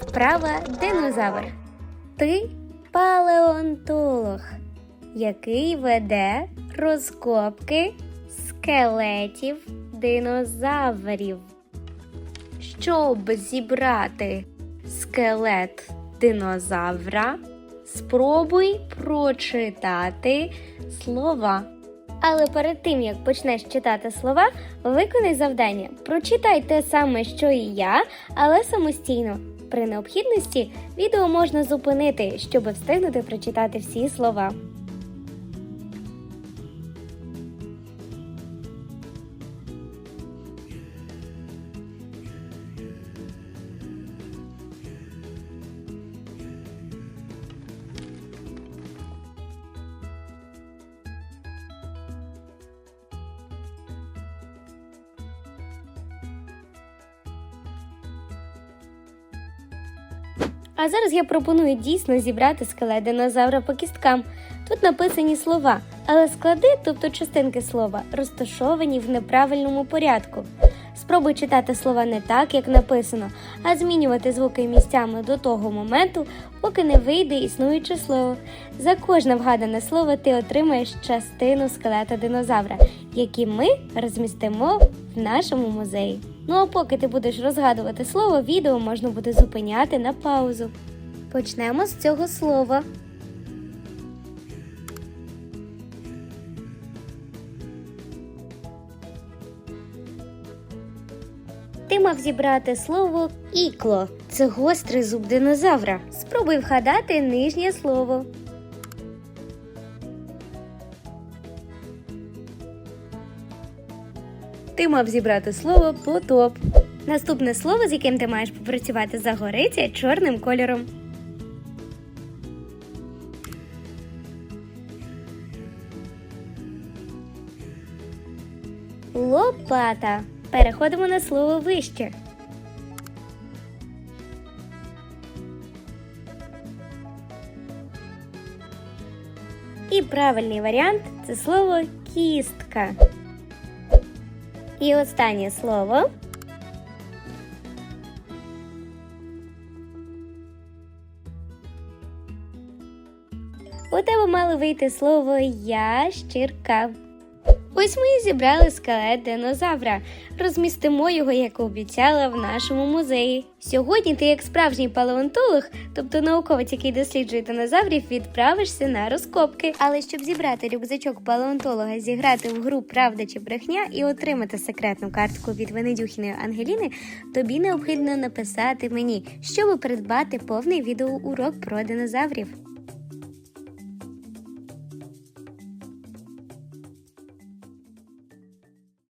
Вправа динозавр. Ти палеонтолог, який веде розкопки скелетів динозаврів. Щоб зібрати скелет динозавра, спробуй прочитати слова. Але перед тим як почнеш читати слова, виконай завдання. Прочитай те саме, що і я, але самостійно. При необхідності відео можна зупинити, щоб встигнути прочитати всі слова. А зараз я пропоную дійсно зібрати скелет динозавра по кісткам. Тут написані слова, але склади, тобто частинки слова, розташовані в неправильному порядку. Спробуй читати слова не так, як написано, а змінювати звуки місцями до того моменту, поки не вийде існуюче слово. За кожне вгадане слово ти отримаєш частину скелета динозавра, які ми розмістимо в нашому музеї. Ну а поки ти будеш розгадувати слово, відео можна буде зупиняти на паузу. Почнемо з цього слова. Ти мав зібрати слово ікло. Це гострий зуб динозавра. Спробуй вгадати нижнє слово. Ти мав зібрати слово потоп. Наступне слово, з яким ти маєш попрацювати, загориться чорним кольором. Лопата. Переходимо на слово вище. І правильний варіант це слово кістка. І останнє слово. У тебе мало вийти слово ящірка. Ось ми і зібрали скелет динозавра. Розмістимо його, як обіцяла, в нашому музеї. Сьогодні ти, як справжній палеонтолог, тобто науковець, який досліджує динозаврів, відправишся на розкопки. Але щоб зібрати рюкзачок палеонтолога, зіграти в гру Правда чи брехня і отримати секретну картку від Венедюхіної Ангеліни, тобі необхідно написати мені, щоб придбати повний відеоурок про динозаврів.